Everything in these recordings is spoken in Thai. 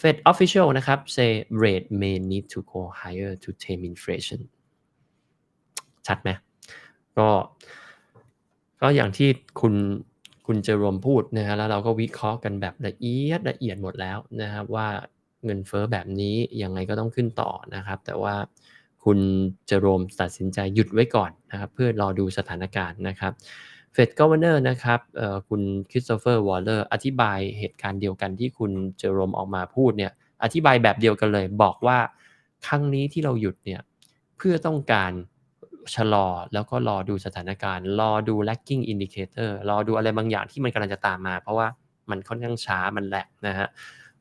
Fed official นะครับ say rate may need to go higher to tame inflation ชัดไหมก็ก็อย่างที่คุณคุณเจอรมพูดนะฮะแล้วเราก็วิเคราะห์กันแบบละเอียดละเอียดหมดแล้วนะครับว่าเงินเฟอ้อแบบนี้ยังไงก็ต้องขึ้นต่อนะครับ แต่ว่าคุณเจอรมตัดสินใจหยุดไว้ก่อนนะครับ เพื่อรอดูสถานการณ์นะครับ เฟดกั v เนอร์นะครับคุณคริสโตเฟอร์วอลเลอร์อธิบายเหตุการณ์เดียวกันที่คุณเจอรมออกมาพูดเนี่ยอธิบายแบบเดียวกันเลย บอกว่าครั้งนี้ที่เราหยุดเนี่ยเพื่อต้องการชะลอแล้วก็รอดูสถานการณ์ รอดู lagging indicator รอดูอะไรบางอย่างที่มันกำลังจะตามมา เพราะว่ามันค่อนข้างช้ามันแหลกนะฮะ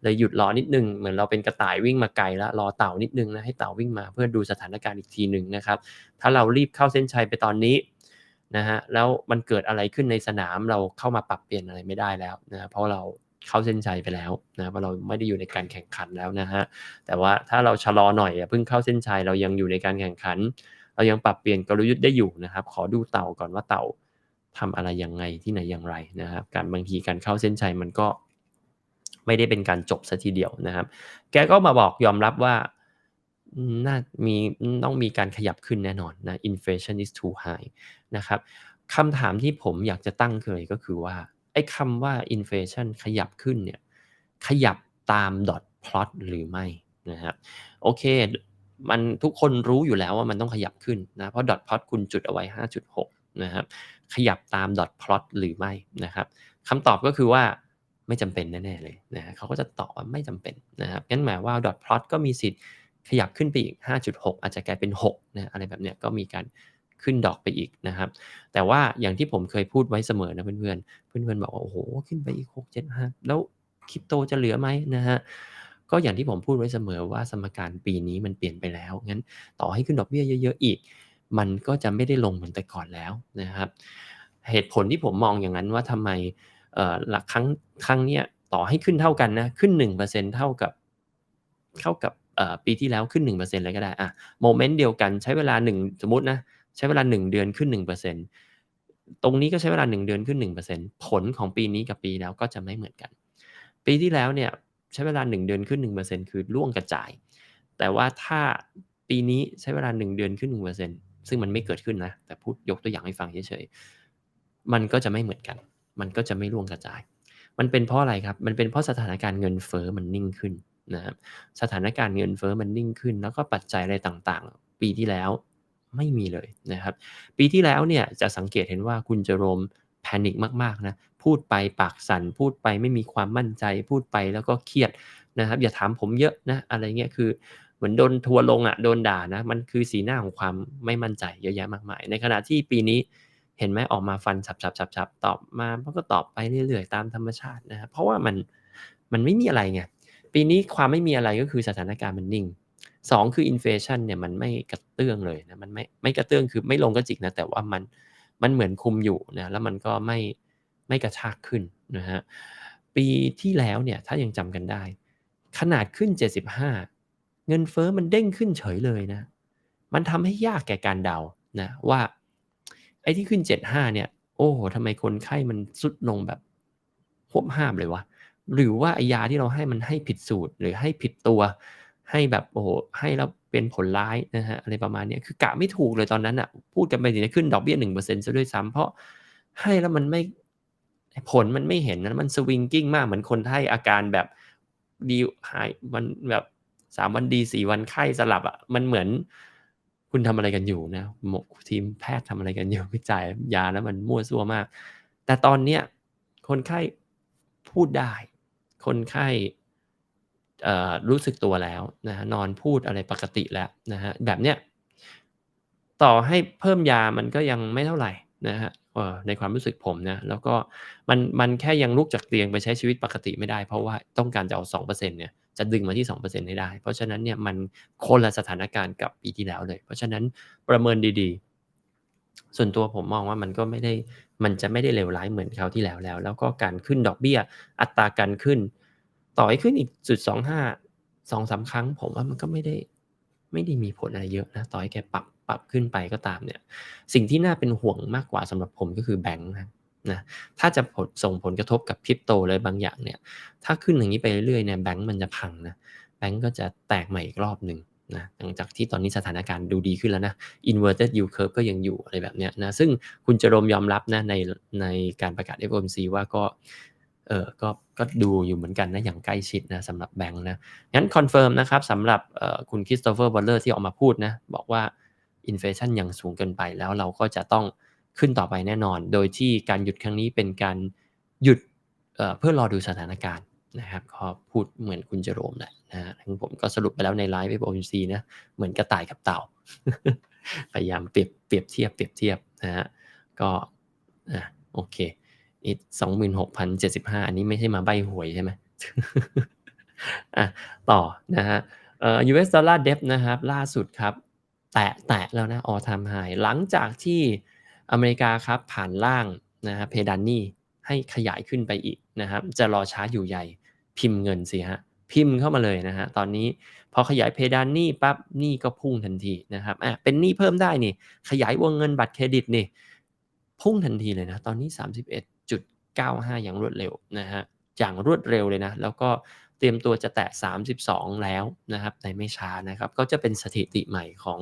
เลยหยุดรอนิดนึงเหมือนเราเป็นกระต่ายวิ่งมาไกลแล้วรอเต่านิดนึงนะให้เต่าวิ่งมาเพื่อดูสถานการณ์อีกทีหนึ่งนะครับ ถ้าเรารีบเข้าเส้นชัยไปตอนนี้ นะฮะแล้วมันเกิดอะไรขึ้นในสนามเราเข้ามาปรับเปลี่ยนอะไรไม่ได้แล้วนะเพราะเราเข้าเส้นชัยไปแล้วนะเพราะเราไม่ได้อยู่ในการแข่งขันแล้วนะฮะแต่ว่าถ้าเราชะลอหน่อยเพิ่งเข้าเส้นชัยเรายังอยู่ในการแข่งขัน เรายังปรับเปลี่ยนกลยุทธ์ได้อยู่นะครับ ขอดูเต่าก่อนว่าเต่าทำอะไรยังไงที่ไหนอย่างไรนะครับ การบางทีการเข้าเส้นชัยมันก็ไม่ได้เป็นการจบซะทีเดียวนะครับ แกก็มาบอกยอมรับว่า น่ามีต้องมีการขยับขึ้นแน่นอนนะ inflation is too high นะครับคำถามที่ผมอยากจะตั้งเคยก็คือว่า ไอ้คำว่า inflation ขยับขึ้นเนี่ย ขยับตาม dot plot หรือไม่นะครับโอเค มันทุกคนรู้อยู่แล้วว่ามันต้องขยับขึ้นนะเพราะ dot plot คุณจุดเอาไว้ 5.6 นะครับขยับตาม dot plot หรือไม่นะครับคำตอบก็คือว่าไม่จำเป็นแน่ ๆ เลยนะฮะเขาก็จะตอบว่าไม่จำเป็นนะครับงั้นหมายว่า dot plot ก็มีสิทธิ์ ขยับขึ้นไปอีก 5.6 อาจจะกลายเป็น6นะอะไรแบบเนี้ยก็มีการขึ้นดอกไปอีกนะครับ แต่ว่าอย่างที่ผมเคยพูดไว้เสมอนะเพื่อนๆ เพื่อนๆบอกว่าโอ้โหขึ้นไปอีก 6 7 5 แล้วคริปโตจะเหลือไหมนะฮะก็อย่างที่ผมพูดไว้เสมอว่าสมการปีนี้มันเปลี่ยนไปแล้ว งั้นต่อให้ขึ้นดอกเบี้ยเยอะๆอีก มันก็จะไม่ได้ลงเหมือนแต่ก่อนแล้วนะครับ เหตุผลที่ผมมองอย่างนั้นว่าทำไมหลักครั้งครั้งเนี้ยต่อให้ขึ้นเท่ากันนะขึ้น 1%เท่ากับเท่ากับ ปีที่แล้วขึ้น 1%เลยก็ได้อะโมเมนต์เดียวกันใช้เวลา 1 สมมตินะ ใช้เวลา 1 เดือนขึ้น 1%ตรงนี้ก็ใช้เวลา 1 เดือนขึ้น 1%ผลของปีนี้กับปีแล้วก็จะไม่เหมือนกัน ปีที่แล้วเนี่ยใช้เวลา 1 เดือนขึ้น 1%คือล่วงกระจาย แต่ว่าถ้าปีนี้ใช้เวลา 1 เดือนขึ้น 1%ซึ่งมันไม่เกิดขึ้นนะ แต่พูดยกตัวอย่างให้ฟังเฉยๆ มันก็จะไม่เหมือนกัน มันก็จะไม่ล่วงกระจาย มันเป็นเพราะอะไรครับ มันเป็นเพราะสถานการณ์เงินเฟอ้อมันนิ่งขึ้น นะครับสถานการณ์เงินเฟอ้อมันนิ่งขึ้น แล้วก็ปัจจัยอะไรต่างๆ ปีที่แล้วไม่มีเลยนะครับ ปีที่แล้วเนี่ยจะสังเกตเห็นว่าคุณเจโรมแพนิคมากๆนะพูดไปปากสั่นพูดไปไม่มีความมั่นใจ พูดไปแล้วก็เครียดนะครับ อย่าถามผมเยอะนะอะไรเงี้ยคือเหมือนโดนทัวลงอะ่ะโดนด่านะมันคือสีหน้าของความไม่มั่นใจเยอะแยะมากมาย ในขณะที่ปีนี้เห็นไหมออกมาฟันฉับฉับฉับฉับตอบมาเพราะก็ตอบไปเรื่อยๆตามธรรมชาตินะครับเพราะว่ามันมันไม่มีอะไรไง ปีนี้ความไม่มีอะไรก็คือสถานการณ์มันนิ่งสองคืออินเฟชันเนี่ยมันไม่กระเตื้องเลยนะมันไม่ไม่กระเตื้องคือไม่ลงก็จริงนะแต่ว่ามันมันเหมือนคุมอยู่นะแล้วมันก็ไม่ไม่กระชากขึ้นนะฮะปีที่แล้วเนี่ยถ้ายังจำกันได้ ขนาดขึ้น 75 เงินเฟอ้อมันเด้งขึ้นเฉยเลยนะ มันทำให้ยากแก่การเดานะว่าไอ้ที่ขึ้น 75 เนี่ย โอ้โหทำไมคนไข้มันสุดลงแบบหวบห้ามเลยวะ หรือว่าไอยาที่เราให้มันให้ผิดสูตรหรือให้ผิดตัว ให้แบบโอ้โหให้แล้วเป็นผลร้ายนะฮะอะไรประมาณนี้คือกะไม่ถูกเลยตอนนั้นอะพูดกันไปถึงจะขึ้นดอกเบี้ยหนึ่งเปอร์เซ็นต์ซะด้วยซ้ำเพราะให้แล้วมันไม่ผลมันไม่เห็นนะมันสวิงกิ้งมากเหมือนคนไข้อาการแบบดีหายมันแบบสามวันดีสี่วันไข้สลับอะมันเหมือนคุณทำอะไรกันอยู่นะหมกทีมแพทย์ทำอะไรกันอยู่วิจัยยาแล้วมันมั่วซั่วมาก แต่ตอนเนี้ยคนไข้พูดได้ คนไข้รู้สึกตัวแล้วนะนอนพูดอะไรปกติแล้วนะฮะแบบเนี้ยต่อให้เพิ่มยามันก็ยังไม่เท่าไหร่นะฮะในความรู้สึกผมนะแล้วก็มันมันแค่ยังลุกจากเตียงไปใช้ชีวิตปกติไม่ได้ เพราะว่าต้องการจะเอาสองเปอร์เซ็นเนี่ยจะดึงมาที่สองเปอร์เซ็นให้ได้ เพราะฉะนั้นเนี่ยมันคนละสถานการณ์กับปีที่แล้วเลย เพราะฉะนั้นประเมินดีๆ ส่วนตัวผมมองว่ามันก็ไม่ได้มันจะไม่ได้เลวร้ายเหมือนคราวที่แล้วแล้ว แล้วก็การขึ้นดอกเบี้ย อัตราการขึ้น ต่อให้ขึ้นอีกจุดสองห้าสองสาครั้ง ผมว่ามันก็ไม่ได้ไม่ได้มีผลอะไรเยอะนะต่อให้แกปรับปรับขึ้นไปก็ตามเนี่ย สิ่งที่น่าเป็นห่วงมากกว่าสำหรับผมก็คือแบงค์นะนะถ้าจะผลส่งผลกระทบกับคริปโตอะไรบางอย่างเนี่ย ถ้าขึ้นอย่างนี้ไปเรื่อยๆเนี่ยแบงก์มันจะพังนะแบงก์ก็จะแตกใหม่อีกรอบหนึ่ง นะหลังจากที่ตอนนี้สถานการณ์ดูดีขึ้นแล้วนะ inverted yield curve ก็ยังอยู่อะไรแบบเนี้ยนะซึ่งคุณเจโรมยอมรับนะในในการประกาศ FOMC ว่าก็เออก็ก็ดูอยู่เหมือนกันนะ อย่างใกล้ชิดนะสำหรับแบงก์นะ งั้นคอนเฟิร์มนะครับสำหรับคุณคริสโตเฟอร์บอลเลอร์ที่ออกมาพูดนะ บอกว่าอินเฟชันยังสูงเกินไปแล้วเราก็จะต้องขึ้นต่อไปแน่นอน โดยที่การหยุดครั้งนี้เป็นการหยุดเเพื่อรอดูสถานการณ์ นะครับก็พูดเหมือนคุณเจโรมแหละนะฮะทั้งผมก็สรุปไปแล้วในไลฟ์ FOMC นะ เหมือนกระต่ายกับเต่า พยายามเปรียบเปรียบเทียบเปรียบเทียบนะฮะก็อะโอเคอีกสองหมื่นหกพันเจ็ดสิบห้าอันนี้ไม่ใช่มาใบหวยใช่ไหมอะต่อนะฮะเอ่อ US dollar debt นะครับล่าสุดครับ แตะแตะแล้วนะ all time high หลังจากที่อเมริกาครับผ่านล่างนะฮะเพดานนี้ให้ขยายขึ้นไปอีกนะครับ จะรอช้าอยู่ใหญ่ พิมพ์เงินสิฮะพิมพ์เข้ามาเลยนะฮะตอนนี้พอขยายเพดานหนี้ปั๊บหนี้ก็พุ่งทันทีนะครับอะเป็นหนี้เพิ่มได้นี่ ขยายวงเงินบัตรเครดิตนี่ พุ่งทันทีเลยนะตอนนี้ 31.95 อย่างรวดเร็วนะฮะอย่างรวดเร็วเลยนะ แล้วก็เตรียมตัวจะแตะ 32 แล้วนะครับในไม่ช้านะครับ ก็จะเป็นสถิติใหม่ของ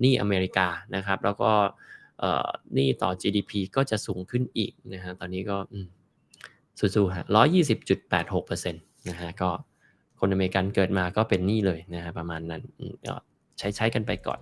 หนี้อเมริกานะครับ แล้วก็หนี้ต่อ GDP ก็จะสูงขึ้นอีกนะฮะตอนนี้ก็ อืมสู้ๆฮะ120.86%นะฮะก็คนอเมริกันเกิดมาก็เป็นหนี้เลยนะฮะประมาณนั้นก็ใช้ใช้กันไปก่อน